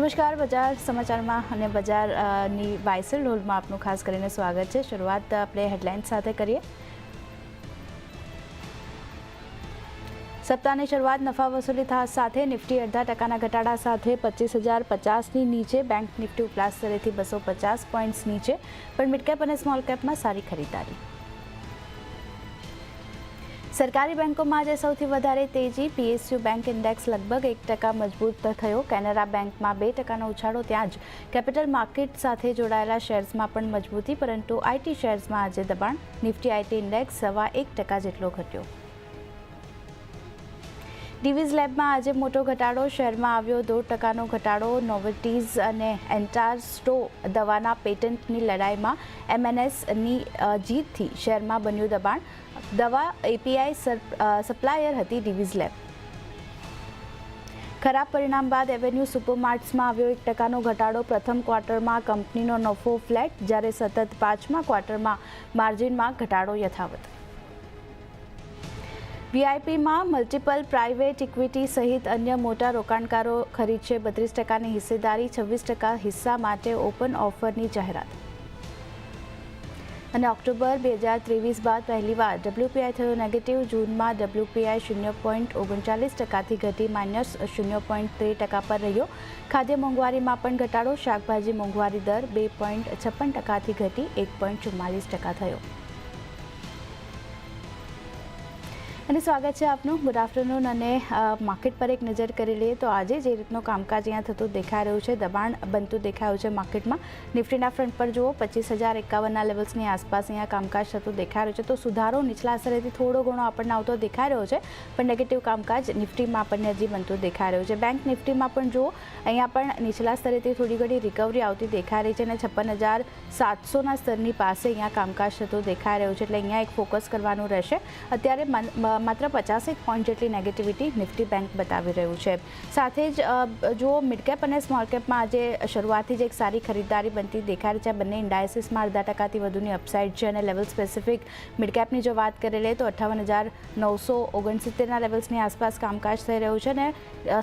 નમસ્કાર, બજાર સમાચારમાં અને બજારની બાયસેલ રોલમાં આપનું ખાસ કરીને સ્વાગત છે. શરૂઆત આપણે હેડલાઇન્સ સાથે કરીએ. સપ્તાહની શરૂઆત નફા વસૂલી સાથે નિફ્ટી અડધા ટકાના ઘટાડા સાથે પચીસ હજાર પચાસની નીચે બેંક નિફ્ટી ઉપલા સ્તરેથી બસો પચાસ પોઈન્ટ્સ નીચે. પણ મિડકેપ અને સ્મોલ કેપમાં સારી ખરીદારી. સરકારી બેંકોમાં આજે સૌથી વધારે તેજી પીએસયુ બેંક ઇન્ડેક્સ લગભગ એક ટકા મજબૂત થયો. કેનરા બેંકમાં બે ટકાનો ઉછાળો ત્યાં જ કેપિટલ માર્કેટ સાથે જોડાયેલા શેર્સમાં પણ મજબૂતી, પરંતુ આઈટી શેર્સમાં આજે દબાણ. નિફ્ટી આઈટી ઇન્ડેક્સ સવા એક ટકા જેટલો ઘટ્યો. ડિવિઝ લેબમાં આજે મોટો ઘટાડો શહેરમાં આવ્યો. દોઢ ટકાનો ઘટાડો નોવેટીઝ અને એન્ટારસ્ટો દવાના પેટન્ટની લડાઈમાં એમએનએસની જીતથી શહેરમાં બન્યું દબાણ. દવા એપીઆઈ સપ્લાયર હતી ડિવિઝ લેબ. ખરાબ પરિણામ બાદ એવેન્યુ સુપરમાર્ટ્સમાં આવ્યો એક ટકાનો ઘટાડો. પ્રથમ ક્વાર્ટરમાં કંપનીનો નફો ફ્લેટ, જ્યારે સતત પાંચમા ક્વાર્ટરમાં માર્જિનમાં ઘટાડો યથાવત. વીઆઈપીમાં મલ્ટિપલ પ્રાઇવેટ ઇક્વિટી સહિત અન્ય મોટા રોકાણકારો ખરીદશે બત્રીસ ટકાની હિસ્સેદારી, છવ્વીસ ટકા હિસ્સા માટે ઓપન ઓફરની જાહેરાત. અને ઓક્ટોબર બે હજાર ત્રેવીસ બાદ પહેલીવાર ડબ્લ્યુપીઆઈ થયો નેગેટિવ જૂનમાં ડબ્લ્યુપીઆઈ શૂન્ય પોઈન્ટ ઓગણચાલીસ ટકાથી ઘટી માઇનસ શૂન્ય પોઈન્ટ ત્રેર ટકા પર રહ્યો. ખાદ્ય મોંઘવારીમાં પણ ઘટાડો. શાકભાજી મોંઘવારી દર બે પોઈન્ટ છપ્પન ટકાથી ઘટી એક પોઈન્ટ ચુમ્માલીસ ટકા થયો. અને સ્વાગત છે આપનું. ગુડ આફ્ટરનૂન અને માર્કેટ પર એક નજર કરી લઈએ તો આજે જે રીતનું કામકાજ અહીંયા થતું દેખાઈ રહ્યું છે, દબાણ બનતું દેખાયું છે માર્કેટમાં. નિફ્ટીના ફ્રન્ટ પર જુઓ, પચીસ હજાર એકાવનના લેવલ્સની આસપાસ અહીંયા કામકાજ થતું દેખાઈ રહ્યું છે. તો સુધારો નીચલા અસરેથી થોડો ઘણો આપણને આવતો દેખાઈ રહ્યો છે, પણ નેગેટિવ કામકાજ નિફ્ટીમાં આપણને હજી બનતું દેખાઈ રહ્યું છે. બેંક નિફ્ટીમાં પણ જુઓ, અહીંયા પણ નીચલા સ્તરેથી થોડી ઘણી રિકવરી આવતી દેખાઈ રહી છે અને છપ્પન હજાર સાતસોના સ્તરની પાસે અહીંયા કામકાજ થતું દેખાઈ રહ્યું છે. એટલે અહીંયા એક ફોકસ કરવાનું રહેશે. અત્યારે માત્ર પચાસેક પોઈન્ટ જેટલી નેગેટિવિટી નિફ્ટી બેંક બતાવી રહ્યું છે. સાથે જ જો મિડકેપ અને સ્મોલ કેપમાં આજે શરૂઆતથી જ એક સારી ખરીદારી બનતી દેખાય રહી છે. બંને ઇન્ડાયસિસમાં અડધા ટકાથી વધુની અપસાઇડ છે અને લેવલ સ્પેસિફિક મિડકેપની જો વાત કરી લઈએ તો અઠ્ઠાવન હજાર નવસો ઓગણસિત્તેરના લેવલ્સની આસપાસ કામકાજ થઈ રહ્યું છે અને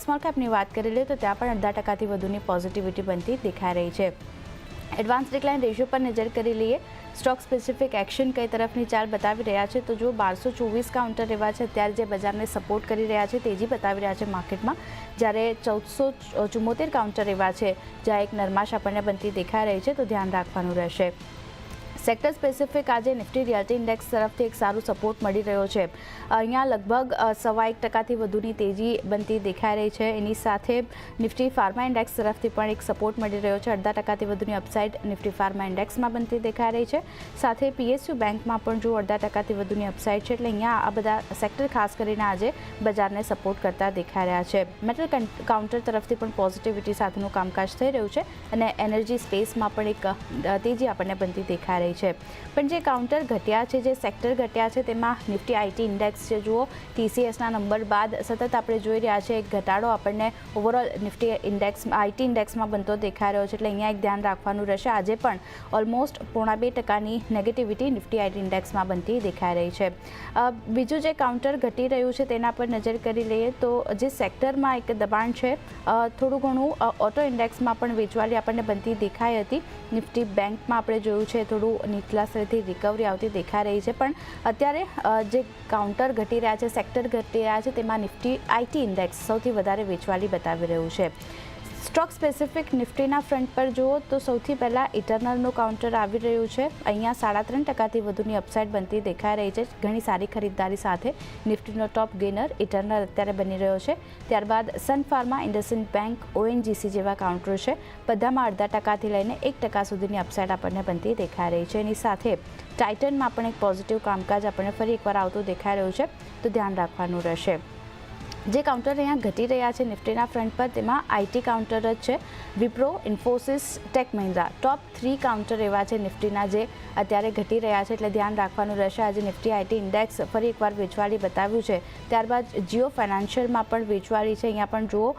સ્મોલ કેપની વાત કરી લઈએ તો ત્યાં પણ અડધા ટકાથી વધુની પોઝિટિવિટી બનતી દેખાઈ રહી છે. એડવાન્સ ડિક્લાઇન રેશિયો પર નજર કરી લઈએ સ્ટોક સ્પેસિફિક એક્શન કઈ તરફની ચાલ બતાવી રહ્યા છે? તો જો બારસો ચોવીસ કાઉન્ટર એવા છે અત્યારે જે બજારને સપોર્ટ કરી રહ્યા છે, તેજી બતાવી રહ્યા છે માર્કેટમાં. જ્યારે ચૌદસો ચુમ્મોતેર કાઉન્ટર એવા છે, જ્યાં એક નરમાશ આપણને બનતી દેખાઈ રહી છે, તો ધ્યાન રાખવાનું રહેશે. સેક્ટર સ્પેસિફિક આજે નિફ્ટી રિયાલિટી ઇન્ડેક્સ તરફથી એક સારું સપોર્ટ મળી રહ્યો છે. અહીંયા લગભગ સવા એક ટકાથી વધુની તેજી બનતી દેખાઈ રહી છે. એની સાથે નિફ્ટી ફાર્મા ઇન્ડેક્સ તરફથી પણ એક સપોર્ટ મળી રહ્યો છે. અડધા ટકાથી વધુની અપસાઇડ નિફ્ટી ફાર્મા ઇન્ડેક્સમાં બનતી દેખાઈ રહી છે. સાથે પીએસયુ બેંકમાં પણ જો અડધા ટકાથી વધુની અપસાઇડ છે. એટલે અહીંયા આ બધા સેક્ટર ખાસ કરીને આજે બજારને સપોર્ટ કરતા દેખાઈ રહ્યા છે. મેટલ કાઉન્ટર તરફથી પણ પોઝિટિવિટી સાથેનું કામકાજ થઈ રહ્યું છે અને એનર્જી સ્પેસમાં પણ એક તેજી આપણને બનતી દેખાઈ રહી છે. પણ જે કાઉન્ટર ઘટ્યા છે, જે સેક્ટર ઘટ્યા છે, તેમાં નિફ્ટી આઈટી ઇન્ડેક્સ છે. જુઓ ટીસીએસના નંબર બાદ સતત આપણે જોઈ રહ્યા છે એક ઘટાડો આપણને ઓવરઓલ નિફ્ટી ઇન્ડેક્સ આઈટી ઇન્ડેક્સમાં બનતો દેખાઈ રહ્યો છે. એટલે અહીંયા એક ધ્યાન રાખવાનું રહેશે. આજે પણ ઓલમોસ્ટ પોણા બે ટકાની નેગેટિવિટી નિફ્ટી આઈટી ઇન્ડેક્સમાં બનતી દેખાઈ રહી છે. બીજું જે કાઉન્ટર ઘટી રહ્યું છે, તેના પર નજર કરી લઈએ તો જે સેક્ટરમાં એક દબાણ છે થોડું ઘણું ઓટો ઇન્ડેક્સમાં પણ વેચવાલી આપણને બનતી દેખાઈ હતી. નિફ્ટી બેંકમાં આપણે જોયું છે, થોડું નીચલા સ્તરેથી રિકવરી આવતી દેખાઈ રહી છે. પણ અત્યારે જે કાઉન્ટર ઘટી રહ્યા છે સેક્ટર ઘટી રહ્યા છે, તેમાં નિફ્ટી આઈટી ઇન્ડેક્સ સૌથી વધારે વેચવાલી બતાવી રહ્યું છે. સ્ટોક સ્પેસિફિક નિફ્ટીના ફ્રન્ટ પર જુઓ તો સૌથી પહેલાં ઇટરનલનું કાઉન્ટર આવી રહ્યું છે. અહીંયા સાડા ત્રણ ટકાથી વધુની અપસાઇડ બનતી દેખાઈ રહી છે. ઘણી સારી ખરીદદારી સાથે નિફ્ટીનો ટોપ ગેનર ઇટરનલ અત્યારે બની રહ્યો છે. ત્યારબાદ Sun Pharma IndusInd bank ONGC જેવા કાઉન્ટર છે. બધામાં અડધા ટકાથી લઈને એક ટકા સુધીની અપસાઇડ આપણને બનતી દેખાઈ રહી છે. એની સાથે ટાઇટનમાં પણ એક પોઝિટિવ કામકાજ આપણને ફરી એકવાર આવતું દેખાઈ રહ્યું છે. તો ધ્યાન રાખવાનું રહેશે. જે કાઉન્ટર અહીંયા ઘટી રહ્યા છે નિફ્ટીના ફ્રન્ટ પર, તેમાં આઈટી કાઉન્ટર જ છે. Wipro, Infosys, Tech Mahindra, top three counter એવા છે નિફ્ટીના જે અત્યારે ઘટી રહ્યા છે. એટલે ધ્યાન રાખવાનું રહેશે, આજે નિફ્ટી આઈટી ઇન્ડેક્સ ફરી એકવાર વેચવાળી બતાવ્યું છે. ત્યારબાદ જીઓ ફાઇનાન્શિયલમાં પણ વેચવાળી છે. અહીંયા પણ જુઓ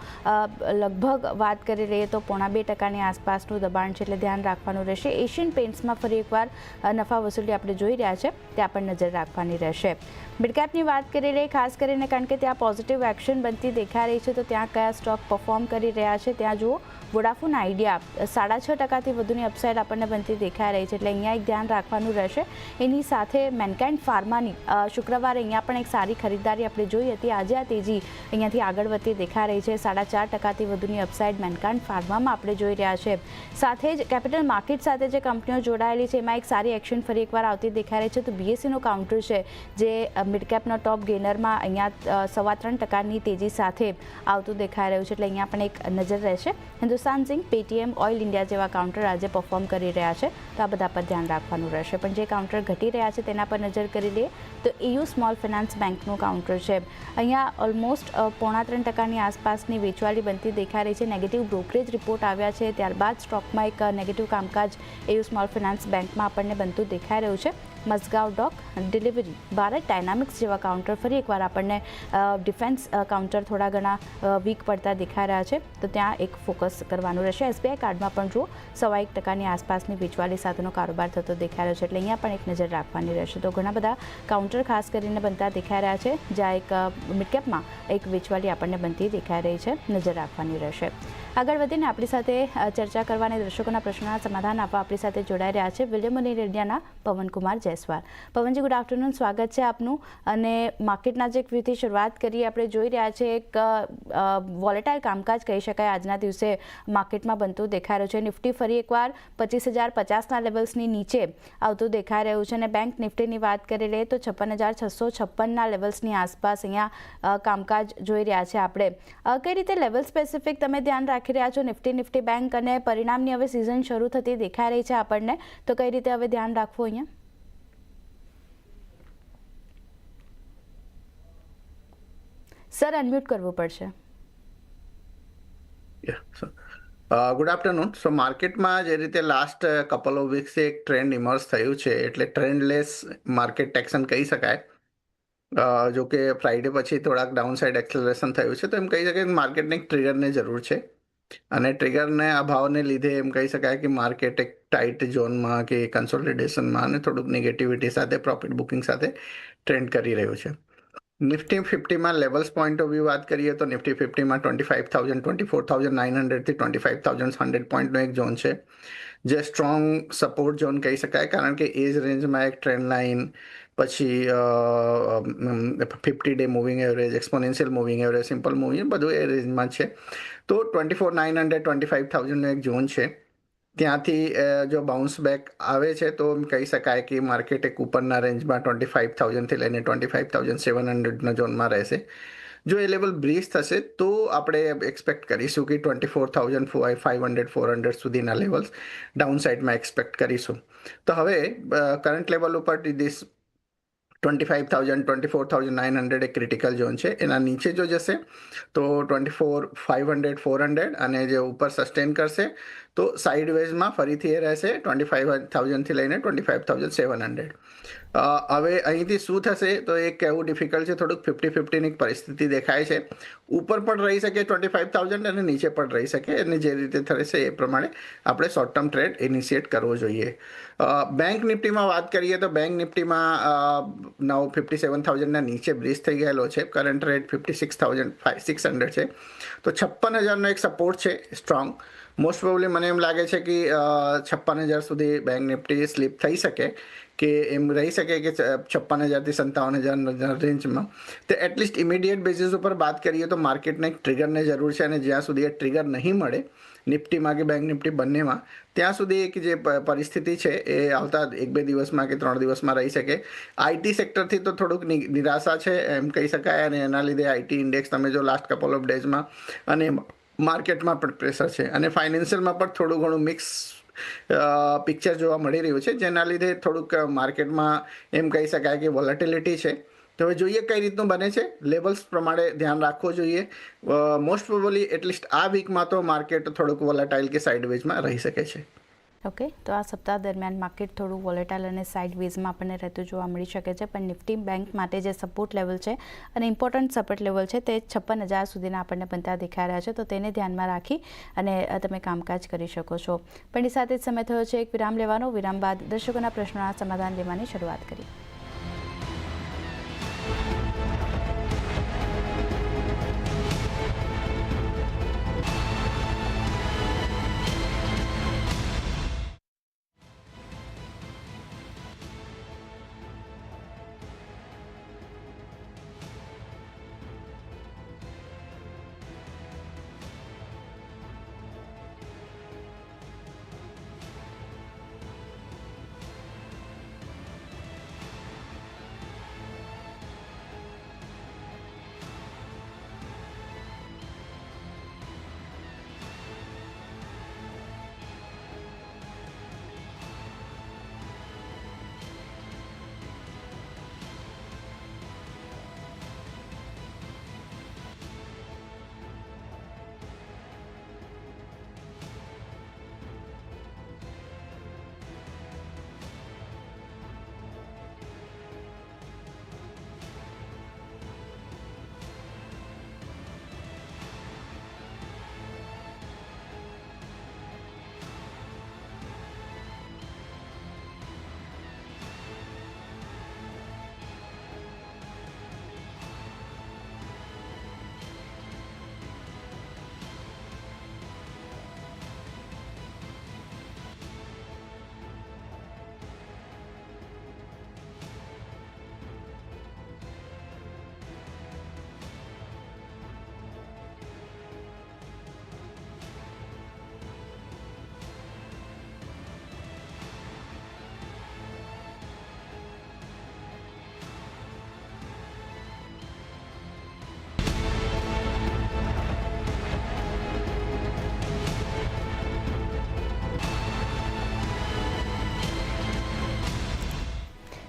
લગભગ વાત કરી લઈએ તો પોણા બે ટકાની આસપાસનું દબાણ છે. એટલે ધ્યાન રાખવાનું રહેશે. એશિયન પેન્ટ્સમાં ફરી એકવાર નફા વસૂલી આપણે જોઈ રહ્યા છે. ત્યાં પણ નજર રાખવાની રહેશે. મિડકેપની વાત કરી રહી, ખાસ કરીને કારણ કે ત્યાં પોઝિટિવ એક્શન બનતી દેખાઈ રહી છે, તો ત્યાં કયા સ્ટોક પરફોર્મ કરી રહ્યા છે, ત્યાં જુઓ. વોડાફોન આઈડિયા સાડા છ ટકાથી વધુની અપસાઇડ આપણને બનતી દેખાઈ રહી છે એટલે અહીંયા એક ધ્યાન રાખવાનું રહેશે. એની સાથે મેનકાઇન્ડ ફાર્માની શુક્રવારે અહીંયા પણ એક સારી ખરીદદારી આપણે જોઈ હતી. આજે આ તેજી અહીંયાથી આગળ વધતી દેખાઈ રહી છે. સાડા ચાર ટકાથી વધુની અપસાઇડ મેનકાઇન્ડ ફાર્મામાં આપણે જોઈ રહ્યા છે. સાથે જ કેપિટલ માર્કેટ સાથે જે કંપનીઓ જોડાયેલી છે, એમાં એક સારી એક્શન ફરી એકવાર આવતી દેખાઈ રહી છે. તો બીએસસીનો કાઉન્ટર છે, જે મિડકેપનો ટોપ ગેનરમાં અહીંયા સવા ત્રણ ટકાની તેજી સાથે આવતું દેખાઈ રહ્યું છે. એટલે અહીંયા પણ એક નજર રહેશે. Hindustan zinc Paytm oil India જેવા કાઉન્ટર આજે પરફોર્મ કરી રહ્યા છે. તો આ બધા પર ધ્યાન રાખવાનું રહેશે. પણ જે કાઉન્ટર ઘટી રહ્યા છે તેના પર નજર કરી લઈએ તો EU સ્મોલ ફિનાન્સ બેંકનું કાઉન્ટર છે. અહીંયા ઓલમોસ્ટ પોણા ત્રણ ટકાની આસપાસની વેચવાલી બનતી દેખાઈ રહી છે. નેગેટિવ બ્રોકરેજ રિપોર્ટ આવ્યા છે. ત્યારબાદ સ્ટોકમાં એક નેગેટિવ કામકાજ EU સ્મોલ ફિનાન્સ બેંકમાં આપણને બનતું દેખાઈ રહ્યું છે. Mazagon dock Delhivery Bharat dynamics જેવા કાઉન્ટર ફરી એકવાર આપણને ડિફેન્સ કાઉન્ટર થોડા ઘણા વીક પડતા દેખાઈ રહ્યા છે તો ત્યાં એક ફોકસ કરવાનું રહેશે એસબીઆઈ કાર્ડમાં પણ જુઓ સવા એક ટકાની આસપાસની વેચવાલી સાથેનો કારોબાર થતો દેખાઈ રહ્યો છે એટલે અહીંયા પણ એક નજર રાખવાની રહેશે તો ઘણા બધા કાઉન્ટર ખાસ કરીને બનતા દેખાઈ રહ્યા છે જ્યાં એક મિડકેપમાં એક વેચવાલી આપણને બનતી દેખાઈ રહી છે નજર રાખવાની રહેશે આગળ વધીને આપણી સાથે ચર્ચા કરવાની દર્શકોના પ્રશ્નોના સમાધાન આપવા આપણી સાથે જોડાઈ રહ્યા છે વિલિયમ અને પવનકુમાર પવનકુમાર જયસ્વાલ પવનજી ગુડ આફ્ટરનૂન સ્વાગત છે આપનું. અને માર્કેટના જે વ્યૂથી શરૂઆત કરીએ, આપણે જોઈ રહ્યા છે એક વોલેટાઇલ કામકાજ કહી શકાય. આજના દિવસે માર્કેટમાં બનતું દેખાઈ રહ્યું છે. નિફ્ટી ફરી એકવાર પચીસ હજાર પચાસના લેવલ્સની નીચે આવતું દેખાઈ રહ્યું છે. અને બેંક નિફ્ટીની વાત કરી લઈએ, તો છપ્પન હજાર છસો છપ્પનના લેવલ્સની આસપાસ અહીંયા કામકાજ જોઈ રહ્યા છે આપણે. કઈ રીતે લેવલ સ્પેસિફિક તમે ધ્યાન રાખી રહ્યા છો? નિફ્ટી નિફ્ટી બેંક અને પરિણામની હવે સિઝન શરૂ થતી દેખાઈ રહી છે આપણને. તો કઈ રીતે હવે ધ્યાન રાખવું અહીંયા? સર અનમ્યુટ કરવું પડશે. ગુડ આફ્ટરનૂન સો માર્કેટમાં જે રીતે લાસ્ટ કપલ ઓફ વીક્સ એક ટ્રેન્ડ ઇમર્સ થયું છે, એટલે ટ્રેન્ડલેસ માર્કેટ ટેક્સન કહી શકાય. જો કે ફ્રાઈડે પછી થોડાક ડાઉન સાઇડ એક્સેલરેશન થયું છે, તો એમ કહી શકાય કે માર્કેટને એક ટ્રિગરની જરૂર છે. અને ટ્રિગરને અભાવને લીધે એમ કહી શકાય કે માર્કેટ એક ટાઈટ ઝોનમાં કે કન્સોલિડેશનમાં અને થોડુંક નેગેટિવિટી સાથે પ્રોફિટ બુકિંગ સાથે ટ્રેન્ડ કરી રહ્યું છે. નિફ્ટી ફિફ્ટીમાં લેવલ્સ પોઈન્ટ ઓફ વ્યૂ વાત કરીએ તો Nifty ફિફ્ટીમાં twenty five thousand twenty four thousand nine હંડ્રેડથી twenty five thousand hundred પોઈન્ટનો એક ઝોન છે, જે સ્ટ્રોંગ સપોર્ટ ઝોન કહી શકાય. કારણ કે એ જ રેન્જમાં એક ટ્રેન્ડ લાઇન પછી fifty day moving average exponential moving average simple moving બધું એ રેન્જમાં છે. તો twenty four nine hundred twenty five થાઉઝન્ડનો એક ઝોન છે. ત્યાંથી જો બાઉન્સ બેક આવે છે, તો એમ કહી શકાય કે માર્કેટ એક ઉપરના રેન્જમાં ટ્વેન્ટી ફાઇવ થાઉઝન્ડથી લઈને ટ્વેન્ટી ફાઇવ થાઉઝન્ડ સેવન હંડ્રેડના ઝોનમાં રહેશે. જો એ લેવલ બ્રીઝ થશે, તો આપણે એક્સપેક્ટ કરીશું કે twenty four thousand five hundred four hundred સુધીના લેવલ્સ ડાઉન સાઇડમાં એક્સપેક્ટ કરીશું. તો હવે કરંટ લેવલ ઉપર this twenty five thousand twenty four thousand nine hundred એક ક્રિટિકલ ઝોન છે. એના નીચે જો જશે, તો twenty four five hundred four hundred અને જે ઉપર સસ્ટેન કરશે તો સાઇડ વેઝમાં ફરીથી એ રહેશે ટ્વેન્ટી ફાઇવ થાઉઝન્ડથી લઈને twenty five thousand seven hundred હવે અહીંથી શું થશે તો એ કહેવું ડિફિકલ્ટ છે, થોડુંક ફિફ્ટી ફિફ્ટીની પરિસ્થિતિ દેખાય છે. ઉપર પણ રહી શકે ટ્વેન્ટી ફાઇવ થાઉઝન્ડ અને નીચે પણ રહી શકે. અને જે રીતે થશે એ પ્રમાણે આપણે શોર્ટ ટર્મ ટ્રેડ ઇનિશિએટ કરવો જોઈએ. બેંક નિફ્ટીમાં વાત કરીએ તો બેંક નિફ્ટીમાં નવ ફિફ્ટી સેવન થાઉઝન્ડના નીચે બ્રિજ થઈ ગયેલો છે. Current rate fifty six thousand six hundred છે. તો છપ્પન હજારનો એક સપોર્ટ છે સ્ટ્રોંગ મોસ્ટ પ્રોબ્લી મને એમ લાગે છે કે છપ્પન હજાર સુધી બેંક નિફ્ટી સ્લીપ થઈ શકે, કે એમ રહી શકે કે છપ્પન હજારથી સત્તાવન હજાર રેન્જમાં તો એટલીસ્ટ ઇમિડિયેટ બેસિસ ઉપર વાત કરીએ તો માર્કેટને એક ટ્રિગરની જરૂર છે અને જ્યાં સુધી એ ટ્રિગર નહીં મળે નિફ્ટીમાં કે બેંક નિફ્ટી બંનેમાં, ત્યાં સુધી એક જે પરિસ્થિતિ છે એ આવતા એક બે દિવસમાં કે ત્રણ દિવસમાં રહી શકે. આઈટી સેક્ટરથી તો થોડુંક નિરાશા છે એમ કહી શકાય અને એના લીધે આઈટી ઇન્ડેક્સ તમે જો લાસ્ટ કપલ ઓફ ડેઝમાં અને માર્કેટમાં પણ પ્રેશર છે અને ફાઇનાન્શિયલમાં પણ થોડું ઘણું મિક્સ પિક્ચર જોવા મળી રહ્યું છે, જેના લીધે થોડુંક માર્કેટમાં એમ કહી શકાય કે વોલેટિલિટી છે. તો હવે જોઈએ કઈ રીતનું બને છે. લેવલ્સ પ્રમાણે ધ્યાન રાખવું જોઈએ. મોસ્ટ પ્રોબલી એટલીસ્ટ આ વીકમાં તો માર્કેટ થોડુંક વોલેટાઇલ કે સાઇડવેઝમાં રહી શકે છે. ઓકે, તો આ સપ્તાહ દરમિયાન માર્કેટ થોડું વોલેટાઇલ અને સાઇડ વેઝમાં આપણને રહેતું જોવા મળી શકે છે, પણ નિફ્ટી બેંક માટે જે સપોર્ટ લેવલ છે અને ઇમ્પોર્ટન્ટ સપોર્ટ લેવલ છે તે છપ્પન હજાર સુધીના આપણને બનતા દેખાઈ રહ્યા છે, તો તેને ધ્યાનમાં રાખી અને તમે કામકાજ કરી શકો છો. પણ એની સાથે જ સમય થયો છે, એક વિરામ લેવાનો. વિરામ બાદ દર્શકોના પ્રશ્નોના સમાધાન લેવાની શરૂઆત કરી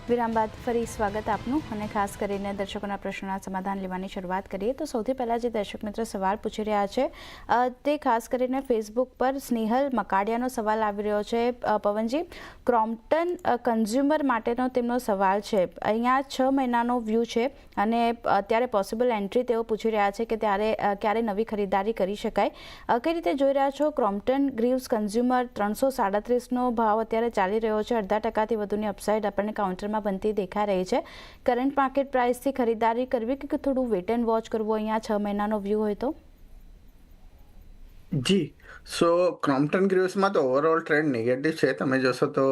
વિરામ બાદ ફરી સ્વાગત આપનું અને ખાસ કરીને દર્શકોના પ્રશ્નોના સમાધાન લેવાની શરૂઆત કરીએ. તો સૌથી પહેલાં જે દર્શક મિત્ર સવાલ પૂછી રહ્યા છે તે ખાસ કરીને ફેસબુક પર સ્નેહલ મકાડિયાનો સવાલ આવી રહ્યો છે. પવનજી ક્રોમ્પ્ટન કન્ઝ્યુમર માટેનો તેમનો સવાલ છે. અહીંયા છ મહિનાનો વ્યૂ છે અને અત્યારે પોસિબલ એન્ટ્રી તેઓ પૂછી રહ્યા છે કે ત્યારે ક્યારે નવી ખરીદારી કરી શકાય. કઈ રીતે જોઈ રહ્યા છો? ક્રોમ્પ્ટન ગ્રીવ્સ કન્ઝ્યુમર ત્રણસો સાડત્રીસનો ભાવ અત્યારે ચાલી રહ્યો છે. અડધા ટકાથી વધુની અપસાઇડ આપણને કાઉન્ટરમાં બનતી દેખાઈ રહી છે. કરંટ માર્કેટ પ્રાઇસથી ખરીદારી કરવી કે થોડું વેટ એન્ડ વોચ કરવું અહીંયા છ મહિનાનો વ્યૂ હોય તો? જી. સો ક્રોમ્પ્ટન ગ્રીવ્સમાં તો ઓવરઓલ ટ્રેન્ડ નેગેટિવ છે. તમે જોશો તો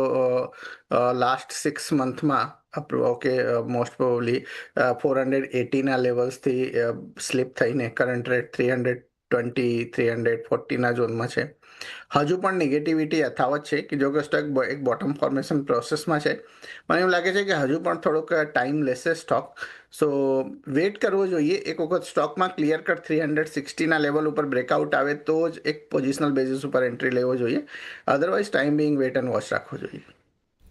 last six મંથમાં okay most probably four hundred એટીના લેવલ્સથી સ્લીપ થઈને current rate three hundred twenty three hundred ફોર્ટીના ઝોનમાં છે. હજુ પણ નેગેટિવિટી યથાવત છે કે જો કે સ્ટોક એક બોટમ ફોર્મેશન પ્રોસેસમાં છે. મને એવું લાગે છે કે હજુ પણ થોડોક ટાઈમ લેશે સ્ટોક સો વેટ કરવો જોઈએ. એક વખત સ્ટોકમાં ક્લિયર કટ થ્રી હંડ્રેડ સિક્સટીના લેવલ ઉપર બ્રેકઆઉટ આવે તો જ એક પોઝિશનલ બેઝિસ ઉપર એન્ટ્રી લેવો જોઈએ. Otherwise time being wait and watch રાખવો જોઈએ.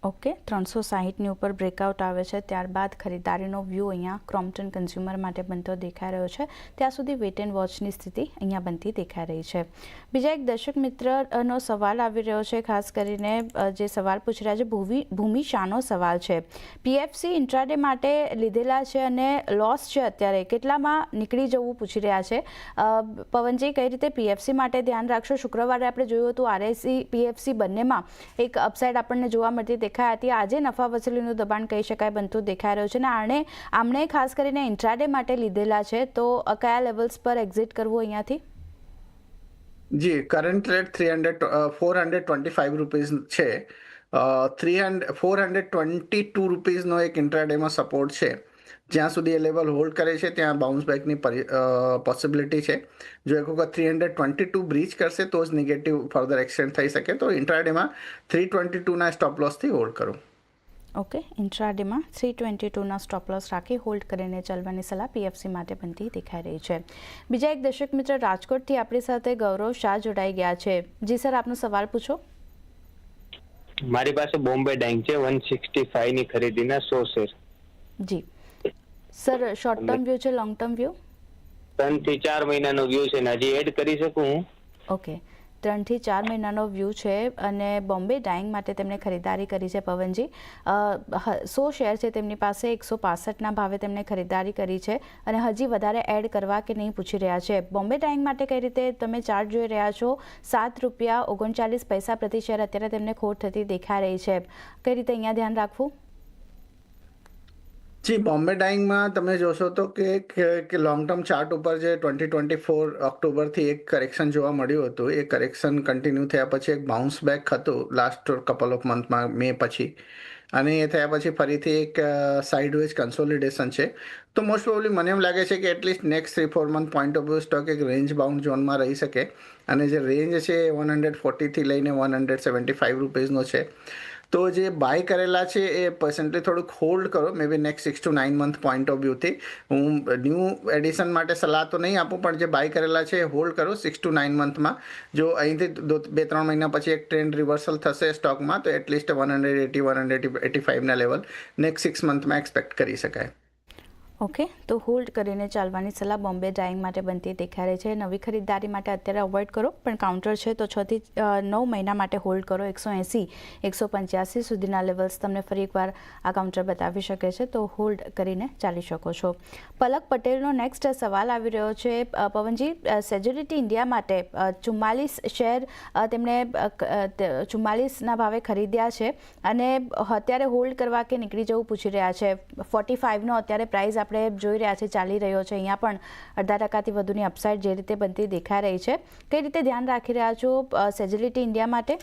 ઓકે, ત્રણસો સાહીઠની ઉપર બ્રેકઆઉટ આવે છે. ત્યારબાદ ખરીદારીનો વ્યૂ અહીંયા ક્રોમ્પ્ટન કન્ઝ્યુમર માટે બનતો દેખાઈ રહ્યો છે. ત્યાં સુધી વેટ એન્ડ વોચની સ્થિતિ અહીંયા બનતી દેખાઈ રહી છે. બીજા એક દર્શક મિત્રનો સવાલ આવી રહ્યો છે, ખાસ કરીને જે સવાલ પૂછી રહ્યા છે ભૂમિ ભૂમિ શાનો સવાલ છે. પીએફસી ઇન્ટ્રાડે માટે લીધેલા છે અને લોસ છે અત્યારે. કેટલામાં નીકળી જવું પૂછી રહ્યા છે? પવનજી, કઈ રીતે પીએફસી માટે ધ્યાન રાખશો? શુક્રવારે આપણે જોયું હતું આરએસસી પીએફસી બંનેમાં એક અપસાઇડ આપણને જોવા મળતી હતી આજે નફા વસૂલીનું દબાણ કહી શકાય બનતું દેખાઈ રહ્યું છે અને આણે આમણે ખાસ કરીને ઇન્ટ્રાડે માટે લીધેલા છે. તો કયા લેવલ્સ પર એક્ઝિટ કરવું અહીંયાથી? જી current rate three hundred four hundred twenty five rupees છે. Three hundred four hundred twenty two રૂપીઝનો એક ઇન્ટ્રાડેમાં સપોર્ટ છે. જ્યાં સુધી એ લેવલ હોલ્ડ કરે છે ત્યાં બાઉન્સ બેકની પોસિબિલિટી છે. જો એક વખત three hundred twenty two breach કરશે તો જ નેગેટિવ ફર્ધર એક્સટેન્ડ થઈ શકે. તો ઇન્ટ્રાડેમાં થ્રી ટ્વેન્ટી ટુના સ્ટોપ લોસથી હોલ્ડ કરો. ઓકે ઇન્ટ્રાડેમાં થ્રી ટ્વેન્ટી ટુના સ્ટોપ લોસ રાખી હોલ્ડ કરીને ચાલવાની સલાહ પીએફસી માટે બનતી દેખાઈ રહી છે. બીજા એક દર્શક મિત્ર રાજકોટથી આપણી સાથે ગૌરવ શાહ જોડાઈ ગયા છે. જી સર આપનો સવાલ પૂછો. મારી પાસે બોમ્બે ડાઇંગ છે વન સિક્સટી ની ખરીદીના સો શેર. જી. સર શોર્ટ ટર્મ વ્યૂ છે લોંગ ટર્મ વ્યૂ ત્રણથી ચાર મહિનાનો વ્યૂ છે ને હજી એડ કરી શકું હું? ઓકે ત્રણથી ચાર મહિનાનો વ્યૂ છે અને બોમ્બે ડાઇંગ માટે તેમણે ખરીદારી કરી છે પવનજી. સો શેર છે તેમની પાસે એકસો પાસઠના ભાવે તેમણે ખરીદારી કરી છે અને હજી વધારે એડ કરવા કે નહીં પૂછી રહ્યા છે. બોમ્બે ડાઇંગ માટે કઈ રીતે તમે ચાર્જ જોઈ રહ્યા છો? સાત રૂપિયા ઓગણચાલીસ પૈસા પ્રતિ શેર અત્યારે તેમને ખોટ થતી દેખાઈ રહી છે. કઈ રીતે અહીંયા ધ્યાન રાખવું? જી, બોમ્બે ડાઇંગમાં તમે જોશો તો કે લોંગ ટર્મ ચાર્ટ ઉપર જે ટ્વેન્ટી ટ્વેન્ટી ફોર ઓક્ટોબરથી એક કરેક્શન જોવા મળ્યું હતું. એ કરેક્શન કન્ટિન્યુ થયા પછી એક બાઉન્સ બેક હતું લાસ્ટ કપલ ઓફ મંથમાં મે પછી. અને એ થયા પછી ફરીથી એક સાઇડવેઝ કન્સોલિડેશન છે. તો મોસ્ટ પ્રોબ્લી મને એમ લાગે છે કે at least next three four month point of view stock એક રેન્જ બાઉન્ડ ઝોનમાં રહી શકે. અને જે રેન્જ છે એ વન હંડ્રેડ ફોર્ટીથી લઈને વન હંડ્રેડ સેવન્ટી ફાઇવ રૂપીઝનો છે. તો જે બાય કરેલા છે એ પર્સન્ટેજ થોડુંક હોલ્ડ કરો maybe next six to nine month point of view હું ન્યૂ એડિશન માટે સલાહ તો નહીં આપું, પણ જે બાય કરેલા છે એ હોલ્ડ કરો સિક્સ ટુ નાઇન મંથમાં જો અહીંથી બે, ત્રણ મહિના પછી એક ટ્રેન્ડ રિવર્સલ થશે સ્ટોકમાં તો at least one hundred eighty one hundred eighty ફાઇવના level next six મંથમાં એક્સપેક્ટ કરી શકાય. ઓકે, તો હોલ્ડ કરીને ચાલવાની સલાહ બોમ્બે ડાઇંગ માટે બનતી દેખાડે છે. નવી ખરીદદારી માટે અત્યારે અવોઇડ કરો, પણ કાઉન્ટર છે તો છથી નવ મહિના માટે હોલ્ડ કરો. એકસો એંસી, એકસો પંચ્યાસી સુધીના લેવલ્સ તમને ફરી એકવાર આ કાઉન્ટર બતાવી શકે છે, તો હોલ્ડ કરીને ચાલી શકો છો. પલક પટેલનો નેક્સ્ટ સવાલ આવી રહ્યો છે. પવનજી સેજ્યુરિટી ઇન્ડિયા માટે ચુમ્માલીસ શેર તેમણે ચુમ્માલીસના ભાવે ખરીદ્યા છે અને અત્યારે હોલ્ડ કરવા કે નીકળી જવું પૂછી રહ્યા છે. ફોર્ટી ફાઇવનો અત્યારે પ્રાઇસ આપણે જોઈ રહ્યા છે ચાલી રહ્યો છે. અહીંયા પણ અડધા ટકાથી વધુની અપસાઇડ જે રીતે બનતી દેખાઈ રહી છે. કઈ રીતે ધ્યાન રાખી રહ્યા છો સેજિલિટી ઇન્ડિયા માટે?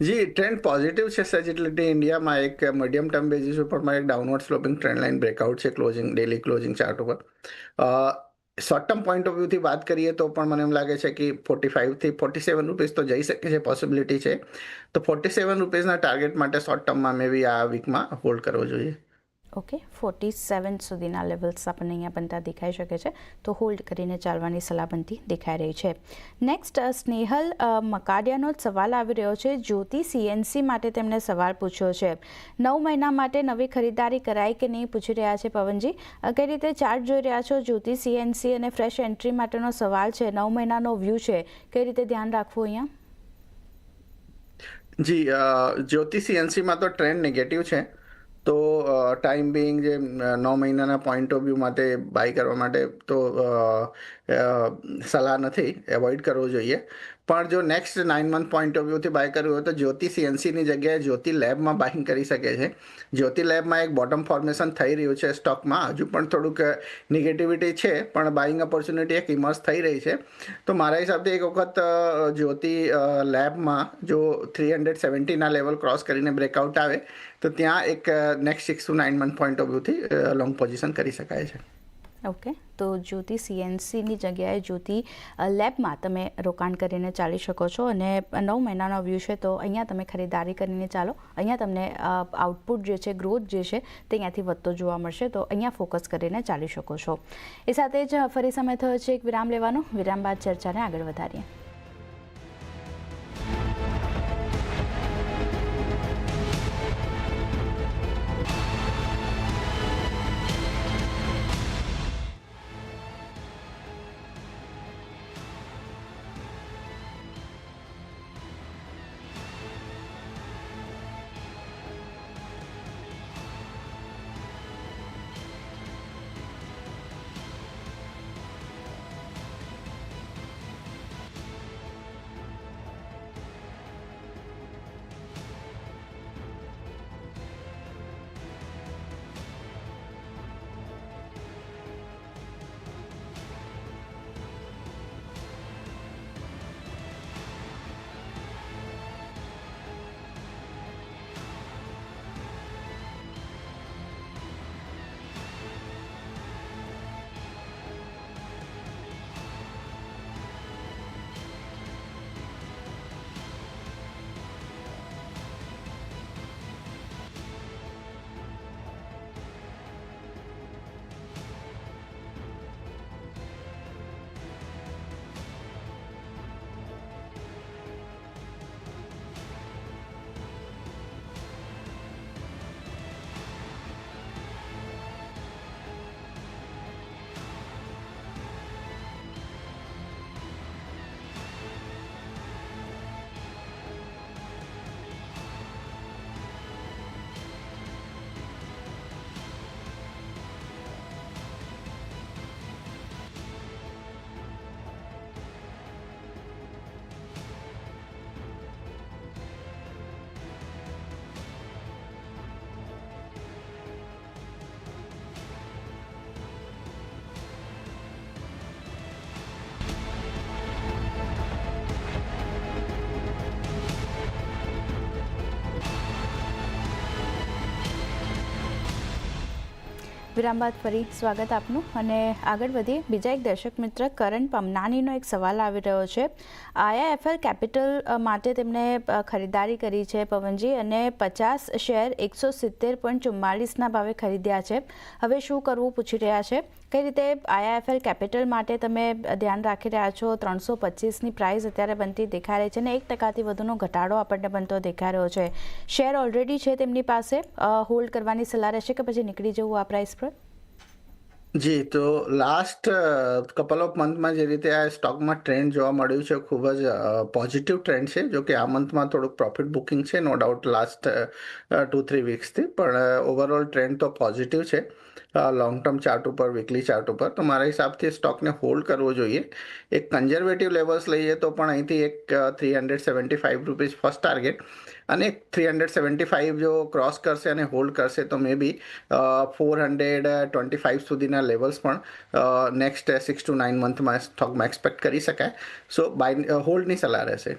જી ટ્રેન્ડ પોઝિટિવ છે સેજિલિટી ઇન્ડિયામાં એક મીડિયમ ટર્મ બેઝિસ ઉપરમાં એક downward sloping trend line breakout છે ક્લોઝિંગ ડેલી ક્લોઝિંગ ચાર્ટ ઉપર. Short term point of view વાત કરીએ તો પણ મને એમ લાગે છે કે ફોર્ટી ફાઇવથી ફોર્ટી સેવન રૂપીઝ તો જઈ શકે છે પોસિબિલિટી છે. તો ફોર્ટી સેવન રૂપીઝના ટાર્ગેટ માટે શોર્ટ ટર્મમાં મેં બી આ વીકમાં હોલ્ડ કરવો જોઈએ. ઓકે ફોર્ટી સેવન સુધીના લેવલ્સ આપણને અહીંયા બનતા દેખાઈ શકે છે. તો હોલ્ડ કરીને ચાલવાની સલાહ બનતી દેખાઈ રહી છે. નેક્સ્ટ સ્નેહલ મકાડિયાનો જ સવાલ આવી રહ્યો છે. જ્યોતિ સીએનસી માટે તેમણે સવાલ પૂછ્યો છે. નવ મહિના માટે નવી ખરીદારી કરાય કે નહીં પૂછી રહ્યા છે પવનજી? કઈ રીતે ચાર્ટ જોઈ રહ્યા છો? જ્યોતિ સીએનસી અને ફ્રેશ એન્ટ્રી માટેનો સવાલ છે. નવ મહિનાનો વ્યૂ છે. કઈ રીતે ધ્યાન રાખવું અહીંયા? જી જ્યોતિ સીએનસીમાં તો ટ્રેન્ડ નેગેટિવ છે. તો ટાઈમ બિંગ જે નવ મહિનાના પોઈન્ટ ઓફ વ્યૂ માટે બાય કરવા માટે તો સલાહ નથી એવોઇડ કરવો જોઈએ. પણ જો next nine month point of view buy કરવું હોય તો જ્યોતિ સીએનસીની જગ્યાએ જ્યોતિ લેબમાં બાઇંગ કરી શકે છે. જ્યોતિ લેબમાં એક બોટમ ફોર્મેશન થઈ રહ્યું છે સ્ટોકમાં હજુ પણ થોડુંક નેગેટિવિટી છે, પણ બાઇંગ ઓપોર્ચ્યુનિટી એક ઇમર્સ થઈ રહી છે. તો મારા હિસાબથી એક વખત જ્યોતિ લેબમાં જો થ્રી હંડ્રેડ સેવન્ટીના લેવલ ક્રોસ કરીને બ્રેકઆઉટ આવે, તો ત્યાં એક next six to nine month point of view long position કરી શકાય છે. ઓકે. તો જ્યોતિ સીએનસીની જગ્યાએ જ્યોતિ લેબમાં તમે રોકાણ કરીને ચાલી શકો છો અને નવ મહિનાનો વ્યૂ છે તો અહીંયા તમે ખરીદારી કરીને ચાલો. અહીંયા તમને આઉટપુટ જે છે ગ્રોથ જે છે તે અહીંયાથી વધતો જોવા મળશે. તો અહીંયા ફોકસ કરીને ચાલી શકો છો. એ સાથે જ ફરી સમય થયો છે. એક વિરામ લેવાનો. વિરામ બાદ ચર્ચાને આગળ વધારીએ. વિરામ બાદ ફરી સ્વાગત આપનું. અને આગળ વધીએ. બીજા એક દર્શક મિત્ર કરણ પમનાનીનો એક સવાલ આવી રહ્યો છે. આઈઆઈએફએલ કેપિટલ માટે તેમણે ખરીદારી કરી છે પવનજી અને પચાસ શેર એકસો સિત્તેર પોઈન્ટ ચુમ્માલીસના ભાવે ખરીદ્યા છે. હવે શું કરવું પૂછી રહ્યા છે? કઈ રીતે આઈઆઈએફએલ કેપિટલ માટે તમે ધ્યાન રાખી રહ્યા છો? ત્રણસો પચીસની પ્રાઇસ અત્યારે બનતી દેખાઈ રહી છે અને એક ટકાથી વધુનો ઘટાડો આપણને બનતો દેખાઈ રહ્યો છે. શેર ઓલરેડી છે તેમની પાસે. હોલ્ડ કરવાની સલાહ રહેશે કે પછી નીકળી જવું આ પ્રાઇસ પર? જી, તો લાસ્ટ કપલ ઓફ મંથમાં જે રીતે આ સ્ટોકમાં ટ્રેન્ડ જોવા મળ્યું છે, ખૂબ જ પોઝિટિવ ટ્રેન્ડ છે, જો કે આ મંથમાં થોડુંક પ્રોફિટ બુકિંગ છે no doubt last two three વીક્સથી પણ ઓવરઓલ ટ્રેન્ડ તો પોઝિટિવ છે. લોંગ ટર્મ ચાર્ટ ઉપર વીકલી ચાર્ટ ઉપર. તો મારા હિસાબથી સ્ટોકને હોલ્ડ કરવો જોઈએ. એક કન્ઝર્વેટિવ લેવલ્સ લઈએ તો પણ અહીંથી એક three hundred seventy five rupees first target અને થ્રી હંડ્રેડ સેવન્ટી ફાઇવ જો ક્રોસ કરશે અને હોલ્ડ કરશે તો may be four hundred twenty five સુધીના લેવલ્સ પણ નેક્સ્ટ સિક્સ ટુ નાઇન મંથમાં સ્ટોકમાં એક્સપેક્ટ કરી શકાય. સો બાય હોલ્ડની સલાહ રહેશે.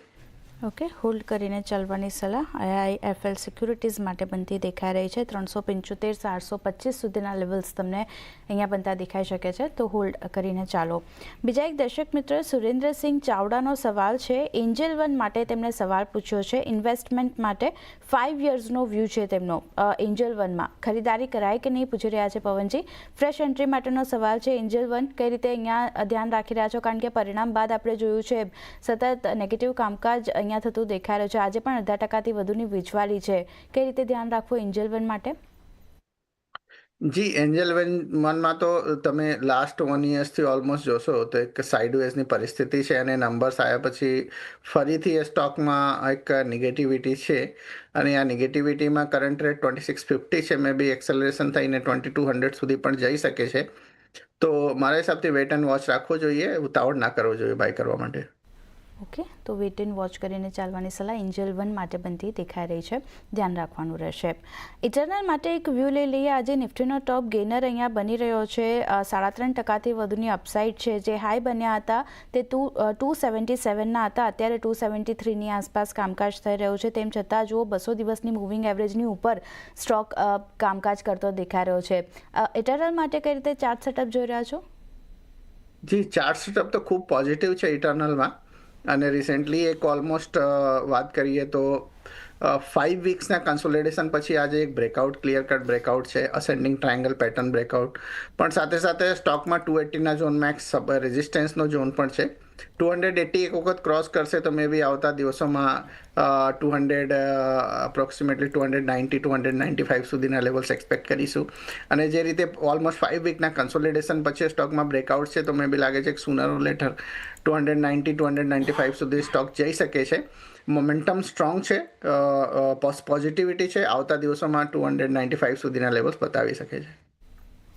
ઓકે, હોલ્ડ કરીને ચાલવાની સલાહ. આઈઆઈએફએલ સિક્યુરિટીઝ માટે બનતી દેખાઈ રહી છે. ત્રણસો પંચોતેર, ચારસો પચીસ સુધીના લેવલ્સ તમને અહીંયા બનતા દેખાઈ શકે છે. તો હોલ્ડ કરીને ચાલો. બીજા એક દર્શક મિત્ર, સુરેન્દ્રસિંહ ચાવડાનો સવાલ છે. એન્જલ વન માટે તેમણે સવાલ પૂછ્યો છે. ઇન્વેસ્ટમેન્ટ માટે ફાઇવ યર્સનો વ્યૂ છે તેમનો એન્જલ વનમાં. ખરીદારી કરાય કે નહીં પૂછી રહ્યા છે પવનજી? ફ્રેશ એન્ટ્રી માટેનો સવાલ છે. એન્જલ વન કઈ રીતે અહીંયા ધ્યાન રાખી રહ્યા છો? કારણ કે પરિણામ બાદ આપણે જોયું છે, સતત નેગેટિવ કામકાજ અહીંયા થતું દેખાઈ રહ્યું છે. આજે પણ અડધા ટકાથી વધુની વેચવાલી છે. કઈ રીતે ધ્યાન રાખવું એન્જલ માટે? જી, એન્જલ વન વનમાં તો તમે લાસ્ટ વન ઇયર્સથી ઓલમોસ્ટ જોશો તો એક સાઇડવેઝની પરિસ્થિતિ છે અને નંબર્સ આવ્યા પછી ફરીથી એ સ્ટોકમાં એક નેગેટિવિટી છે. અને આ નેગેટિવિટીમાં current rate twenty six fifty છે. મે બી એક્સેલરેશન થઈને ટ્વેન્ટી ટુ હંડ્રેડ સુધી પણ જઈ શકે છે. તો મારા હિસાબથી વેટ એન્ડ વોચ રાખવો જોઈએ, ઉતાવળ ના કરવો જોઈએ બાય કરવા માટે. ઓકે, તો વેટ એન્ડ વોચ કરીને ચાલવાની સલાહ એન્જલ વન માટે બનતી દેખાઈ રહી છે. ધ્યાન રાખવાનું રહેશે. ઇટરનલ માટે એક વ્યૂ લઈ લઈએ. આજે નિફ્ટીનો ટોપ ગેનર અહીંયા બની રહ્યો છે. સાડા ત્રણ ટકાથી વધુની અપસાઇડ છે. જે હાઈ બન્યા હતા તે ટુ ટુ સેવન્ટી સેવનના હતા. અત્યારે ટુ સેવન્ટી થ્રીની આસપાસ કામકાજ થઈ રહ્યું છે. તેમ છતાં જુઓ, બસો દિવસની મૂવિંગ એવરેજની ઉપર સ્ટોક કામકાજ કરતો દેખાઈ રહ્યો છે. ઇટરનલ માટે કઈ રીતે ચાર્ટ સેટઅપ જોઈ રહ્યા છો? જી ચાર્ટ સેટઅપ તો ખૂબ પોઝિટિવ છે ઇટર્નલમાં અને રિસેન્ટલી એક ઓલમોસ્ટ વાત કરીએ તો ફાઇવ વીક્સના કન્સોલિડેશન પછી આજે એક બ્રેકઆઉટ ક્લિયર કટ બ્રેકઆઉટ છે અસેન્ડિંગ ટ્રાયંગલ પેટર્ન બ્રેકઆઉટ પણ સાથે સાથે સ્ટોકમાં ટુ એટીના ઝોન મેક્સ રેઝિસ્ટન્સનો ઝોન પણ છે. ટુ હંડ્રેડ એટી એક વખત ક્રોસ કરશે તો મે બી આવતા દિવસોમાં two hundred approximately two hundred ninety two hundred ninety five સુધીના લેવલ્સ એક્સપેક્ટ કરીશું. અને જે રીતે ઓલમોસ્ટ ફાઇવ વીકના કન્સોલિડેશન પછી સ્ટોકમાં બ્રેકઆઉટ છે તો મે બી લાગે છે કે sooner later two hundred ninety two hundred ninety five સુધી સ્ટોક જઈ શકે છે. મોમેન્ટમ સ્ટ્રોંગ છે પોઝિટિવિટી છે, આવતા દિવસોમાં ટુ હંડ્રેડ નાઇન્ટી ફાઇવ સુધીના લેવલ્સ બતાવી શકે છે.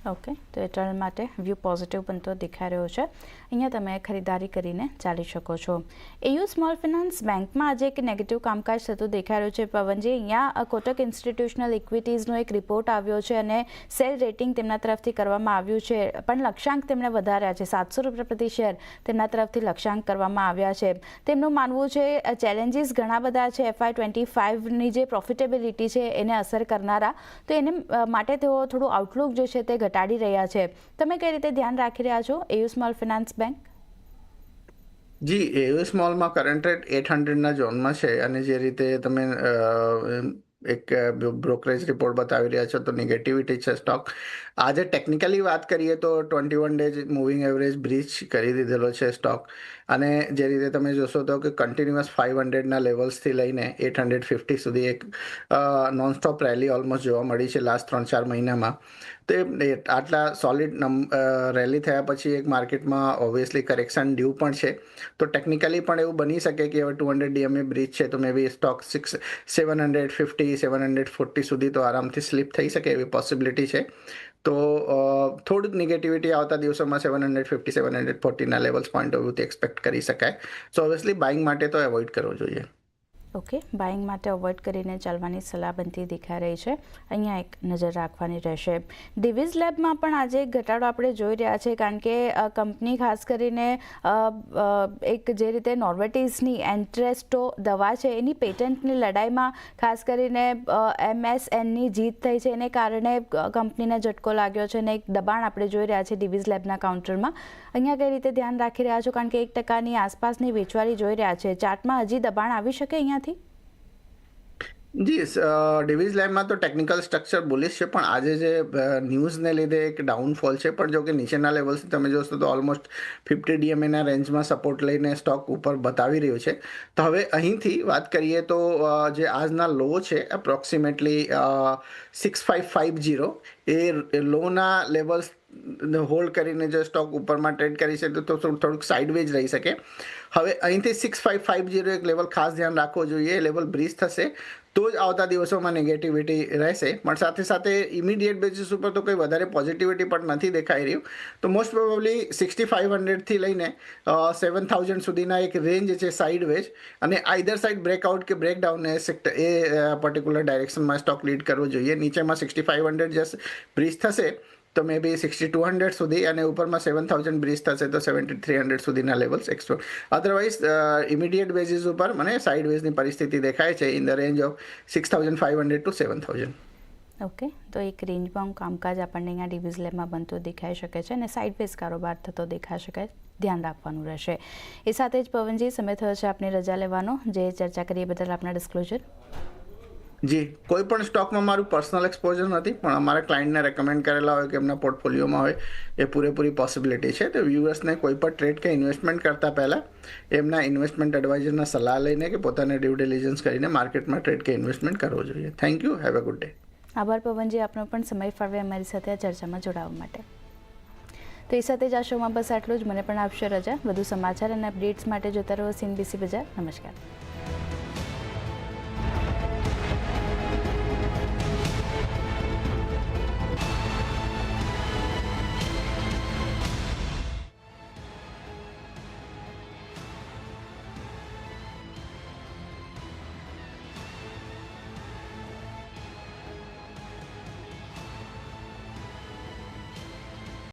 ઓકે તો એટર્નલ માટે વ્યૂ પોઝિટિવ બનતો દેખાઈ રહ્યો છે. અહીંયા તમે ખરીદારી કરીને ચાલી શકો છો. એયુ સ્મોલ ફિનાન્સ બેંકમાં આજે એક નેગેટિવ કામકાજ થતું દેખાઈ રહ્યું છે. પવનજી, અહીંયા કોટક ઇન્સ્ટિટ્યુશનલ ઇક્વિટીઝનો એક રિપોર્ટ આવ્યો છે અને સેલ રેટિંગ તેમના તરફથી કરવામાં આવ્યું છે. પણ લક્ષ્યાંક તેમણે વધાર્યા છે. સાતસો રૂપિયા પ્રતિ શેર તેમના તરફથી લક્ષ્યાંક કરવામાં આવ્યા છે. તેમનું માનવું છે ચેલેન્જીસ ઘણા બધા છે. એફઆઈ ટ્વેન્ટી ફાઇવની જે પ્રોફિટેબિલિટી છે, એને અસર કરનારા. તો એને માટે તેઓ થોડું આઉટલુક જે છે તે ઘટાડી રહ્યા છે. તમે કઈ રીતે ધ્યાન રાખી રહ્યા છો? AU small finance bank? જી એયુ સ્મોલમાં કરંટ રેટ એટ હંડ્રેડના ઝોનમાં છે અને જે રીતે તમે એક બ્રોકરેજ રિપોર્ટ બતાવી રહ્યા છો તો નેગેટિવિટી છે સ્ટોક આજે ટેકનિકલી વાત કરીએ તો twenty one days moving average breach કરી દીધેલો છે સ્ટોક અને જે રીતે તમે જોશો તો કે કન્ટિન્યુઅસ ફાઇવ હંડ્રેડના લેવલ્સથી લઈને એટ હંડ્રેડ ફિફ્ટી સુધી એક નોન સ્ટોપ રેલી ઓલમોસ્ટ જોવા મળી છે લાસ્ટ ત્રણ ચાર મહિનામાં. તો એ આટલા સોલિડ રેલી થયા પછી એક માર્કેટમાં ઓબ્વિયસલી કરેક્શન ડ્યુ પણ છે. તો ટેકનિકલી પણ એવું બની શકે કે હવે ટુ હંડ્રેડ ડીએમએ બ્રિજ છે તો મે બી stock six seven hundred fifty seven hundred forty સુધી તો આરામથી સ્લીપ થઈ શકે એવી પોસિબિલિટી છે. તો થોડુંક નેગેટિવિટી આવતા દિવસોમાં seven hundred fifty seven hundred ફોર્ટીના levels point of વ્યૂથી એક્સપેક્ટ કરી શકાય. સો ઓબ્વિયસલી બાઇંગ માટે તો એવોઇડ કરવો જોઈએ. ઓકે બાઇંગ માટે અવોઇડ કરીને ચાલવાની સલાહ બનતી દેખાઈ રહી છે. અહીંયા એક નજર રાખવાની રહેશે. ડિવિઝ લેબમાં પણ આજે એક ઘટાડો આપણે જોઈ રહ્યા છે કારણ કે કંપની ખાસ કરીને એક જે રીતે નોર્વેટીઝની એન્ટ્રેસ્ટો દવા છે, એની પેટન્ટની લડાઈમાં ખાસ કરીને એમએસએનની જીત થઈ છે. એને કારણે કંપનીને ઝટકો લાગ્યો છે અને એક દબાણ આપણે જોઈ રહ્યા છે ડિવિઝ લેબના કાઉન્ટરમાં. અહીંયા કઈ રીતે ધ્યાન રાખી રહ્યા છો? કારણ કે એક ટકાની આસપાસની વેચવાળી જોઈ રહ્યા છે. ચાર્ટમાં હજી દબાણ આવી શકે? અહીંયાથી જી ડિવિઝ લેબમાં તો ટેકનિકલ સ્ટ્રક્ચર બોલીશ છે, પણ આજે જે ન્યૂઝને લીધે એક ડાઉનફોલ છે, પણ જો કે નીચેના લેવલથી તમે જોશો તો ઓલમોસ્ટ ફિફ્ટી ડીએમએના રેન્જમાં સપોર્ટ લઈને સ્ટોક ઉપર બતાવી રહ્યો છે. તો હવે અહીંથી વાત કરીએ તો જે આજના લો છે approximately six five five zero એ લોના લેવલ્સ હોલ્ડ કરીને જો સ્ટોક ઉપરમાં ટ્રેડ કરી શકે તો થોડુંક સાઇડવેજ રહી શકે. હવે અહીંથી સિક્સ ફાઇવ ફાઇવ જીરો એક લેવલ ખાસ ધ્યાન રાખવો જોઈએ લેવલ બ્રિજ થશે, તો જ આવતા દિવસોમાં નેગેટિવિટી રહેશે. પણ સાથે સાથે ઇમિડિયેટ બેસિસ ઉપર તો કંઈ વધારે પોઝિટિવિટી પણ નથી દેખાઈ રહ્યું. તો મોસ્ટ પ્રોબેબલી સિક્સટી ફાઇવ હંડ્રેડથી લઈને સેવન થાઉઝન્ડ સુધીના એક રેન્જ છે સાઇડ વેજ અને આઈધર સાઇડ બ્રેકઆઉટ કે બ્રેકડાઉન એ પર્ટિક્યુલર ડાયરેક્શનમાં સ્ટોક લીડ કરવો જોઈએ. નીચેમાં સિક્સટી ફાઇવ હંડ્રેડ જશે બ્રીજ થશે. તો may be sixty two hundred સુધી અને ઉપરમાં સેવન થાઉઝન્ડ બ્રિજ થશે તો સેવન્ટી થ્રી હંડ્રેડ સુધીના levels export otherwise immediate basis ઉપર મને સાઇડ વેઝની પરિસ્થિતિ દેખાય છે in the range of six thousand five hundred to seven thousand okay તો એક રેન્જમાં કામકાજ આપણને અહીંયા ડિવિઝ લેબમાં બનતો દેખાઈ શકે છે અને સાઇડ વેઝ કારોબાર થતો દેખાઈ શકે. ધ્યાન રાખવાનું રહેશે. એ સાથે જ પવનજી, સમય થયો છે આપની રજા લેવાનો. જે ચર્ચા કરીએ બદલ આપના ડિસ્ક્લોઝર જી, કોઈ પણ સ્ટોકમાં મારું પર્સનલ એક્સપોઝર નથી, પણ અમારા ક્લાયન્ટને રેકમેન્ડ કરેલા હોય કે એમના પોર્ટફોલિયોમાં હોય, એ પૂરેપૂરી પોસિબિલિટી છે. તો વ્યુઅર્સને કોઈ પણ ટ્રેડ કે ઇન્વેસ્ટમેન્ટ કરતાં પહેલાં, એમના ઇન્વેસ્ટમેન્ટ એડવાઇઝરના સલાહ લઈને કે પોતાને ડ્યુ ડિલિજન્સ કરીને માર્કેટમાં ટ્રેડ કે ઇન્વેસ્ટમેન્ટ કરવો જોઈએ. Thank you have a good day આભાર પવનજી, આપનો પણ સમય ફાળવે અમારી સાથે આ ચર્ચામાં જોડાવા માટે. તો એ સાથે જ આ શોમાં બસ આટલું જ. મને પણ આપશો રજા. વધુ સમાચાર અને અપડેટ્સ માટે જોતા રહો સીનબીસી બજાર. નમસ્કાર.